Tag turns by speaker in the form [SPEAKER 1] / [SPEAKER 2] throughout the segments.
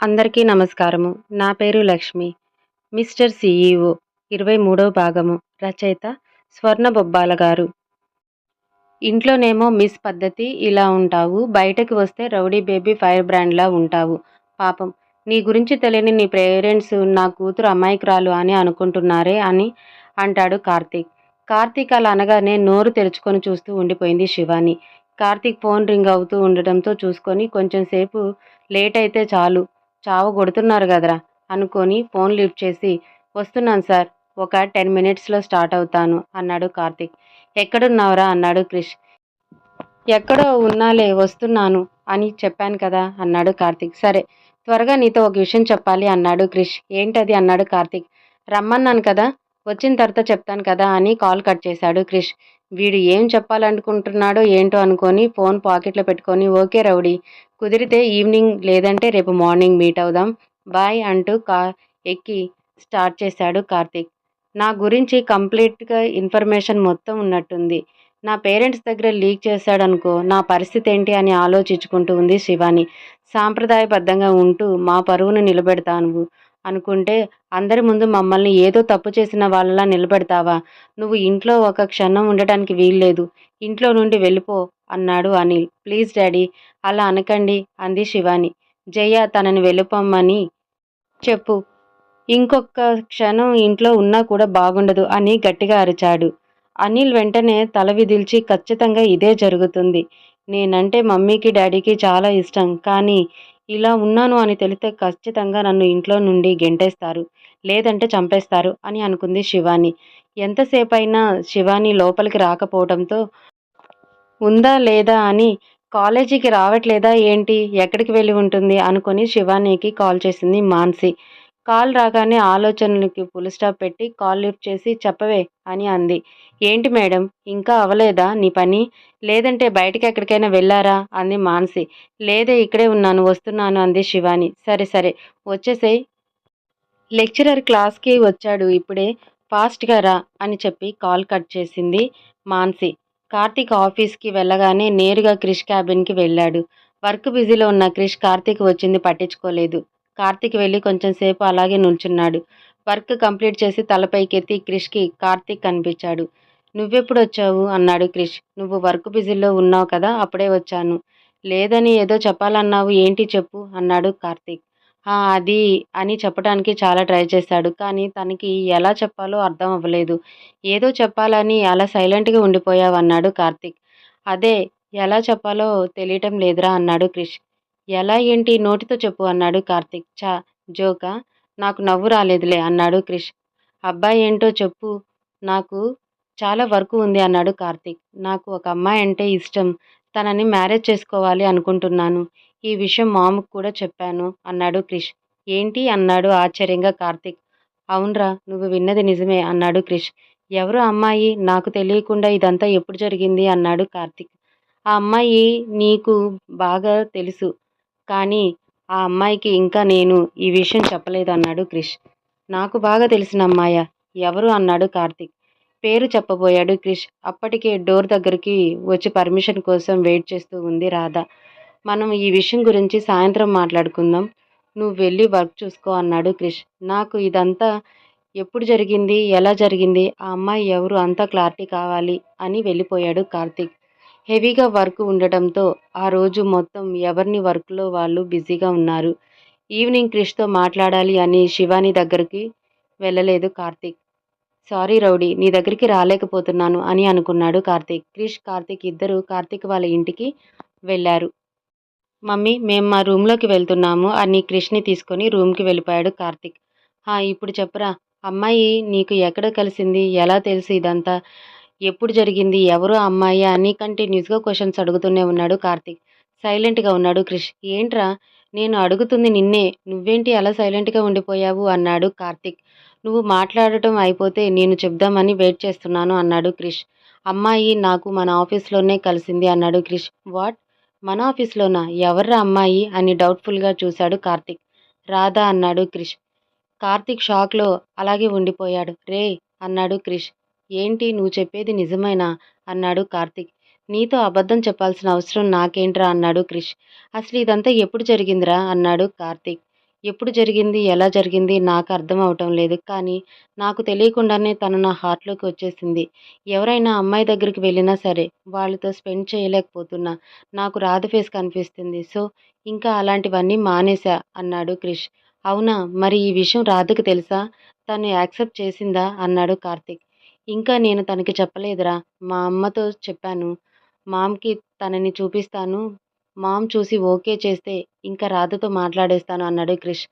[SPEAKER 1] అందరికీ నమస్కారము. నా పేరు లక్ష్మి. మిస్టర్ సిఈఓ ఇరవై మూడవ భాగము. రచయిత స్వర్ణ బొబ్బాల గారు. ఇంట్లోనేమో మిస్ పద్ధతి ఇలా ఉంటావు. బయటకు వస్తే రౌడీ బేబీ ఫైర్ బ్రాండ్లా ఉంటావు. పాపం నీ గురించి తెలియని నీ పేరెంట్స్ నా కూతురు అమాయకురాలు అని అనుకుంటున్నారే అని అంటాడు కార్తీక్. కార్తీక్ అలా అనగానే నోరు తెరుచుకొని చూస్తూ ఉండిపోయింది శివాని. కార్తీక్ ఫోన్ రింగ్ అవుతూ ఉండటంతో చూసుకొని కొంచెం సేపు లేట్ అయితే చాలు. చావు కొడుతున్నారు కదరా అనుకొని ఫోన్ లిఫ్ట్ చేసి వస్తున్నాను సార్ ఒక టెన్ మినిట్స్లో స్టార్ట్ అవుతాను అన్నాడు కార్తిక్. ఎక్కడున్నావురా? అన్నాడు క్రిష్. ఎక్కడో ఉన్నాలే వస్తున్నాను అని చెప్పాను కదా అన్నాడు కార్తీక్. సరే త్వరగా నీతో ఒక విషయం చెప్పాలి అన్నాడు క్రిష్. ఏంటది? అన్నాడు కార్తీక్. రమ్మన్నాను కదా వచ్చిన తర్వాత చెప్తాను కదా అని కాల్ కట్ చేశాడు క్రిష్. వీడు ఏం చెప్పాలనుకుంటున్నాడో ఏంటో అనుకొని ఫోన్ పాకెట్లో పెట్టుకొని ఓకే రౌడీ కుదిరితే ఈవినింగ్ లేదంటే రేపు మార్నింగ్ మీట్ అవుదాం. బాయ్ అంటూ కా ఎక్కి స్టార్ట్ చేశాడు కార్తీక్. నా గురించి కంప్లీట్గా ఇన్ఫర్మేషన్ మొత్తం ఉన్నట్టుంది. నా పేరెంట్స్ దగ్గర లీక్ చేశాడనుకో నా పరిస్థితి ఏంటి అని ఆలోచించుకుంటూ ఉంది శివాని. సాంప్రదాయబద్ధంగా ఉంటూ మా పరువును నిలబెడతాను అనుకుంటే అందరి ముందు మమ్మల్ని ఏదో తప్పు చేసిన వాళ్ళలా నిలబెడతావా? నువ్వు ఇంట్లో ఒక క్షణం ఉండటానికి వీల్లేదు. ఇంట్లో నుండి వెళ్ళిపో అన్నాడు అనిల్. ప్లీజ్ డాడీ అలా అనకండి అంది శివాని. జయ తనని వెళ్ళిపోమ్మని చెప్పు. ఇంకొక క్షణం ఇంట్లో ఉన్నా కూడా బాగుండదు అని గట్టిగా అరిచాడు. అనిల్ వెంటనే తల విదిల్చి ఖచ్చితంగా ఇదే జరుగుతుంది. నేనంటే మమ్మీకి డాడీకి చాలా ఇష్టం. కానీ ఇలా ఉన్నాను అని తెలిస్తే ఖచ్చితంగా నన్ను ఇంట్లో నుండి గెంటేస్తారు. లేదంటే చంపేస్తారు అని అనుకుంది శివాని. ఎంతసేపైనా శివాని లోపలికి రాకపోవడంతో ఉందా లేదా అని కాలేజీకి రావట్లేదా ఏంటి? ఎక్కడికి వెళ్ళి ఉంటుంది? అనుకొని శివానీకి కాల్ చేసింది మాన్సి. కాల్ రాగానే ఆలోచనలకి ఫుల్ స్టాప్ పెట్టి కాల్ లిఫ్ట్ చేసి చెప్పవే అని అంది. ఏంటి మేడం? ఇంకా అవలేదా నీ పని? లేదంటే బయటకి ఎక్కడికైనా వెళ్ళారా? అంది మాన్సి. లేదే ఇక్కడే ఉన్నాను వస్తున్నాను అంది శివాని. సరే సరే. వచ్చేసేయ్. లెక్చరర్ క్లాస్కి వచ్చాడు. ఇప్పుడే ఫాస్ట్గా రా అని చెప్పి కాల్ కట్ చేసింది మాన్సి. కార్తీక్ ఆఫీస్కి వెళ్ళగానే నేరుగా క్రిష్ క్యాబిన్కి వెళ్ళాడు. వర్క్ బిజీలో ఉన్న క్రిష్ కార్తీక్ వచ్చింది పట్టించుకోలేదు. కార్తీక్ వెళ్ళి కొంచెం సేపు అలాగే నిల్చున్నాడు వర్క్ కంప్లీట్ చేసి తలపైకెత్తి క్రిష్కి కార్తీక్ కనిపించాడు. నువ్వెప్పుడు వచ్చావు? అన్నాడు క్రిష్. నువ్వు వర్క్ బిజీలో ఉన్నావు కదా అప్పుడే వచ్చాను. లేదని ఏదో చెప్పాలన్నావు ఏంటి చెప్పు? అన్నాడు కార్తీక్. అది అని చెప్పడానికి చాలా ట్రై చేశాడు. కానీ తనకి ఎలా చెప్పాలో అర్థం అవ్వలేదు. ఏదో చెప్పాలని అలా సైలెంట్గా ఉండిపోయావు అన్నాడు కార్తీక్. అదే ఎలా చెప్పాలో తెలియటం లేదురా అన్నాడు క్రిష్. ఎలా ఏంటి నోటితో చెప్పు అన్నాడు కార్తీక్. చా జోకా నాకు నవ్వు రాలేదులే అన్నాడు క్రిష్. అబ్బాయి ఏంటో చెప్పు. నాకు చాలా వర్క్ ఉంది అన్నాడు కార్తీక్. నాకు ఒక అమ్మాయి అంటే ఇష్టం. తనని మ్యారేజ్ చేసుకోవాలి అనుకుంటున్నాను. ఈ విషయం మామకు కూడా చెప్పాను. అన్నాడు క్రిష్. ఏంటి? అన్నాడు ఆశ్చర్యంగా కార్తిక్. అవునరా నువ్వు విన్నది నిజమే అన్నాడు క్రిష్. ఎవరు అమ్మాయి? నాకు తెలియకుండా ఇదంతా ఎప్పుడు జరిగింది? అన్నాడు కార్తిక్. ఆ అమ్మాయి నీకు బాగా తెలుసు కానీ ఆ అమ్మాయికి ఇంకా నేను ఈ విషయం చెప్పలేదు అన్నాడు క్రిష్. నాకు బాగా తెలిసిన అమ్మాయ? ఎవరు? అన్నాడు కార్తిక్. పేరు చెప్పబోయాడు క్రిష్. అప్పటికే డోర్ దగ్గరికి వచ్చి పర్మిషన్ కోసం వెయిట్ చేస్తూ ఉంది రాధ. మనం ఈ విషయం గురించి సాయంత్రం మాట్లాడుకుందాం. నువ్వు వెళ్ళి వర్క్ చూసుకో అన్నాడు క్రిష్. నాకు ఇదంతా ఎప్పుడు జరిగింది? ఎలా జరిగింది? ఆ అమ్మాయి ఎవరు? అంతా క్లారిటీ కావాలి అని వెళ్ళిపోయాడు కార్తీక్. హెవీగా వర్క్ ఉండటంతో ఆ రోజు మొత్తం ఎవరిని వర్క్లో వాళ్ళు బిజీగా ఉన్నారు. ఈవినింగ్ క్రిష్తో మాట్లాడాలి అని శివాని దగ్గరికి వెళ్ళలేదు కార్తీక్. సారీ రౌడీ నీ దగ్గరికి రాలేకపోతున్నాను అని అనుకున్నాడు కార్తీక్. క్రిష్ కార్తీక్ ఇద్దరు కార్తీక్ వాళ్ళ ఇంటికి వెళ్ళారు. మమ్మీ మేము మా రూమ్లోకి వెళ్తున్నాము. అని క్రిష్ని తీసుకొని రూమ్కి వెళ్ళిపోయాడు కార్తిక్. హా ఇప్పుడు చెప్పరా. అమ్మాయి నీకు ఎక్కడ కలిసింది? ఎలా తెలుసు ఇదంతా? ఎప్పుడు జరిగింది? ఎవరు అమ్మాయి? అని కంటిన్యూస్గా క్వశ్చన్స్ అడుగుతూనే ఉన్నాడు కార్తిక్. సైలెంట్గా ఉన్నాడు క్రిష్. ఏంట్రా? నేను అడుగుతుంది నిన్నే. నువ్వేంటి అలా సైలెంట్గా ఉండిపోయావు? అన్నాడు కార్తిక్. నువ్వు మాట్లాడటం అయిపోతే నేను చెప్దామని వెయిట్ చేస్తున్నాను అన్నాడు క్రిష్. అమ్మాయి నాకు మన ఆఫీస్లోనే కలిసింది అన్నాడు క్రిష్. వాట్? మన ఆఫీస్లోనా? ఎవర్రా అమ్మాయి? అని డౌట్ఫుల్గా చూశాడు కార్తీక్. రాధా అన్నాడు క్రిష్. కార్తీక్ షాక్లో అలాగే ఉండిపోయాడు. రే అన్నాడు క్రిష్. ఏంటి? నువ్వు చెప్పేది నిజమేనా? అన్నాడు కార్తీక్. నీతో అబద్ధం చెప్పాల్సిన అవసరం నాకేంట్రా? అన్నాడు క్రిష్. అసలు ఇదంతా ఎప్పుడు జరిగిందిరా? అన్నాడు కార్తీక్. ఎప్పుడు జరిగింది ఎలా జరిగింది నాకు అర్థం అవటం లేదు. కానీ నాకు తెలియకుండానే తను నా హార్ట్లోకి వచ్చేసింది. ఎవరైనా అమ్మాయి దగ్గరికి వెళ్ళినా సరే వాళ్ళతో స్పెండ్ చేయలేకపోతున్నా. నాకు రాధ ఫేస్ కనిపిస్తుంది. సో ఇంకా అలాంటివన్నీ మానేశా అన్నాడు క్రిష్. అవునా? మరి ఈ విషయం రాధకు తెలుసా? తను యాక్సెప్ట్ చేసిందా? అన్నాడు కార్తిక్. ఇంకా నేను తనకి చెప్పలేదురా. మా అమ్మతో చెప్పాను. మామ్కి తనని చూపిస్తాను. మామ్ చూసి ఓకే చేస్తే ఇంకా రాధతో మాట్లాడేస్తాను అన్నాడు క్రిష్.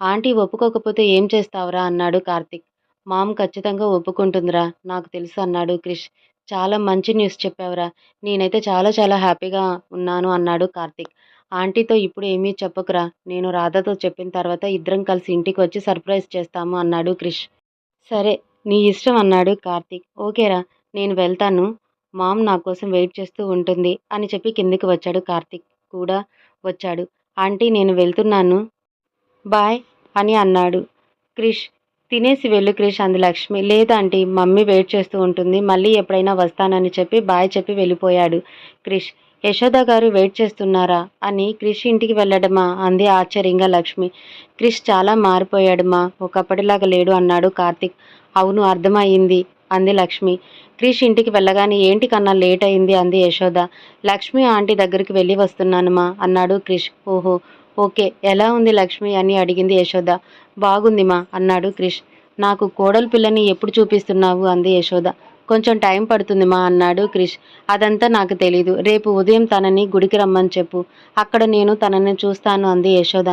[SPEAKER 1] ఆంటీ ఒప్పుకోకపోతే ఏం చేస్తావురా? అన్నాడు కార్తిక్. మామ్ ఖచ్చితంగా ఒప్పుకుంటుందిరా నాకు తెలుసు అన్నాడు క్రిష్. చాలా మంచి న్యూస్ చెప్పావురా. నేనైతే చాలా చాలా హ్యాపీగా ఉన్నాను అన్నాడు కార్తిక్. ఆంటీతో ఇప్పుడు ఏమీ చెప్పకురా. నేను రాధతో చెప్పిన తర్వాత ఇద్దరం కలిసి ఇంటికి వచ్చి సర్ప్రైజ్ చేస్తాము అన్నాడు క్రిష్. సరే నీ ఇష్టం అన్నాడు కార్తిక్. ఓకేరా నేను వెళ్తాను. మామ్ నా కోసం వెయిట్ చేస్తూ ఉంటుంది అని చెప్పి కిందికి వచ్చాడు కార్తిక్. కూడా వచ్చాడు. ఆంటీ నేను వెళ్తున్నాను. బాయ్ అని అన్నాడు క్రిష్. తినేసి వెళ్ళు క్రిష్ అంది లక్ష్మి. లేదంటీ మమ్మీ వెయిట్ చేస్తూ ఉంటుంది. మళ్ళీ ఎప్పుడైనా వస్తానని చెప్పి బాయ్ చెప్పి వెళ్ళిపోయాడు క్రిష్. యశోద గారు వెయిట్ చేస్తున్నారా అని క్రిష్ ఇంటికి వెళ్ళడమా అంది ఆశ్చర్యంగా లక్ష్మి. క్రిష్ చాలా మారిపోయాడుమా ఒకప్పటిలాగా లేడు అన్నాడు కార్తిక్. అవును అర్థమయ్యింది. అంది లక్ష్మి. క్రిష్ ఇంటికి వెళ్ళగానే ఏంటి కన్నా లేట్ అయింది? అంది యశోద. లక్ష్మి ఆంటీ దగ్గరికి వెళ్ళి వస్తున్నానుమా అన్నాడు క్రిష్. ఓహో ఓకే. ఎలా ఉంది లక్ష్మి? అని అడిగింది యశోద. బాగుందిమా అన్నాడు క్రిష్. నాకు కోడలు పిల్లని ఎప్పుడు చూపిస్తున్నావు? అంది యశోద. కొంచెం టైం పడుతుందిమా అన్నాడు క్రిష్. అదంతా నాకు తెలీదు. రేపు ఉదయం తనని గుడికి రమ్మని చెప్పు. అక్కడ నేను తనని చూస్తాను అంది యశోద.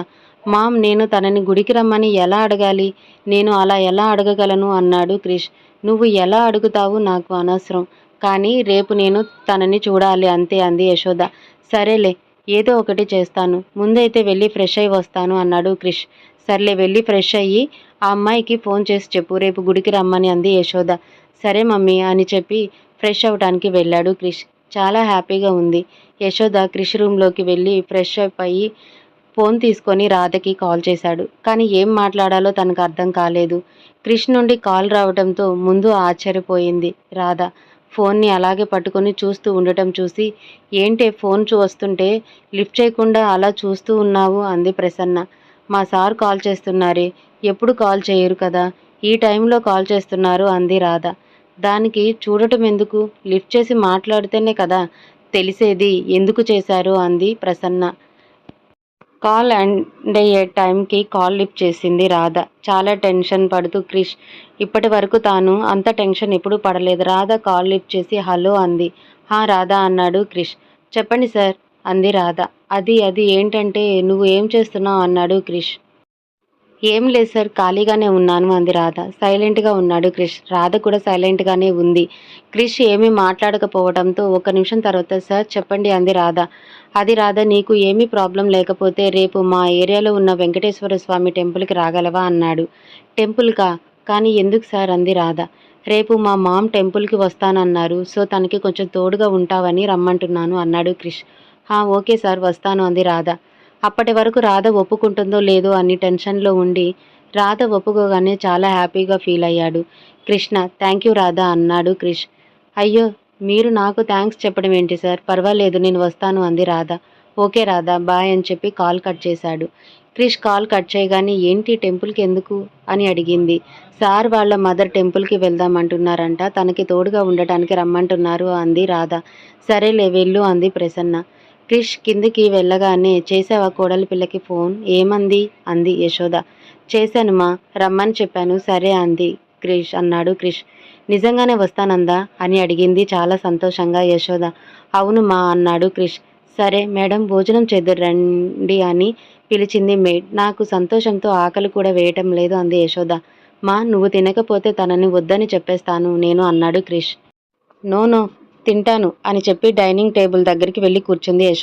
[SPEAKER 1] మామ్ నేను తనని గుడికి రమ్మని ఎలా అడగాలి? నేను అలా ఎలా అడగగలను? అన్నాడు క్రిష్. నువ్వు ఎలా అడుగుతావు నాకు అనవసరం. కానీ రేపు నేను తనని చూడాలి అంతే అంది యశోద. సరేలే ఏదో ఒకటి చేస్తాను. ముందైతే వెళ్ళి ఫ్రెష్ అయి వస్తాను అన్నాడు క్రిష్. సర్లే వెళ్ళి ఫ్రెష్ అయ్యి ఆ అమ్మాయికి ఫోన్ చేసి చెప్పు రేపు గుడికి రమ్మని అంది యశోద. సరే మమ్మీ అని చెప్పి ఫ్రెష్ అవడానికి వెళ్ళాడు క్రిష్. చాలా హ్యాపీగా ఉంది. యశోద క్రిష్ రూమ్లోకి వెళ్ళి ఫ్రెష్ అప్ అయ్యి ఫోన్ తీసుకొని రాధకి కాల్ చేశాడు. కానీ ఏం మాట్లాడాలో తనకు అర్థం కాలేదు. క్రిష్ నుండి కాల్ రావడంతో ముందు ఆశ్చర్యపోయింది రాధ. ఫోన్ని అలాగే పట్టుకొని చూస్తూ ఉండటం చూసి ఏంటే ఫోన్ వస్తుంటే లిఫ్ట్ చేయకుండా అలా చూస్తూ ఉన్నావు? అంది ప్రసన్న. మా సార్ కాల్ చేస్తున్నారే ఎప్పుడు కాల్ చేయరు కదా ఈ టైంలో కాల్ చేస్తున్నారు అంది రాధ. దానికి చూడటం ఎందుకు? లిఫ్ట్ చేసి మాట్లాడితేనే కదా తెలిసేది ఎందుకు చేశారు? అంది ప్రసన్న. కాల్ అండ్ అయ్యే టైంకి కాల్ లిఫ్ట్ చేసింది రాధ. చాలా టెన్షన్ పడుతూ క్రిష్ ఇప్పటి వరకు తాను అంత టెన్షన్ ఎప్పుడు పడలేదు. రాధ కాల్ లిఫ్ట్ చేసి హలో అంది. హా రాధ అన్నాడు క్రిష్. చెప్పండి సార్ అంది రాధ. అది అది ఏంటంటే నువ్వు ఏం చేస్తున్నావు? అన్నాడు క్రిష్. ఏం లేదు సార్ ఖాళీగానే ఉన్నాను అంది రాధ. సైలెంట్గా ఉన్నాడు క్రిష్. రాధ కూడా సైలెంట్గానే ఉంది. క్రిష్ ఏమీ మాట్లాడకపోవడంతో ఒక నిమిషం తర్వాత సార్ చెప్పండి అంది రాధ. అది రాధ నీకు ఏమీ ప్రాబ్లం లేకపోతే రేపు మా ఏరియాలో ఉన్న వెంకటేశ్వర స్వామి టెంపుల్కి రాగలవా అన్నాడు. టెంపుల్కా? కానీ ఎందుకు సార్ అంది రాధ. రేపు మా మామ్ టెంపుల్కి వస్తానన్నారు సో తనకి కొంచెం తోడుగా ఉంటావని రమ్మంటున్నాను అన్నాడు క్రిష్. ఓకే సార్ వస్తాను అంది రాధ. అప్పటి వరకు రాధ ఒప్పుకుంటుందో లేదో అని టెన్షన్లో ఉండి రాధ ఒప్పుకోగానే చాలా హ్యాపీగా ఫీల్ అయ్యాడు. కృష్ణ థ్యాంక్ యూ రాధ అన్నాడు క్రిష్. అయ్యో మీరు నాకు థ్యాంక్స్ చెప్పడం ఏంటి సార్? పర్వాలేదు నేను వస్తాను అంది రాధ. ఓకే రాధా బాయ్ అని చెప్పి కాల్ కట్ చేశాడు. క్రిష్ కాల్ కట్ చేయగానే ఏంటి టెంపుల్కి ఎందుకు? అని అడిగింది. సార్ వాళ్ళ మదర్ టెంపుల్కి వెళ్దామంటున్నారంట తనకి తోడుగా ఉండటానికి రమ్మంటున్నారు అంది రాధ. సరేలే వెళ్ళు అంది ప్రసన్న. క్రిష్ కిందకి వెళ్ళగానే చేసావా కోడలి పిల్లకి ఫోన్? ఏమంది? అంది యశోద. చేశానుమా రమ్మని చెప్పాను. సరే అంది క్రిష్. అన్నాడు క్రిష్. నిజంగానే వస్తానందా? అని అడిగింది చాలా సంతోషంగా యశోద. అవును మా అన్నాడు క్రిష్. సరే మేడం భోజనం చేద్దరు రండి అని పిలిచింది మేడ్. నాకు సంతోషంతో ఆకలి కూడా వేయటం లేదు అంది యశోద. మా నువ్వు తినకపోతే తనని వద్దని చెప్పేస్తాను నేను అన్నాడు క్రిష్. నో నో తింటాను అని చెప్పి డైనింగ్ టేబుల్ దగ్గరికి వెళ్ళి కూర్చుంది యశోద.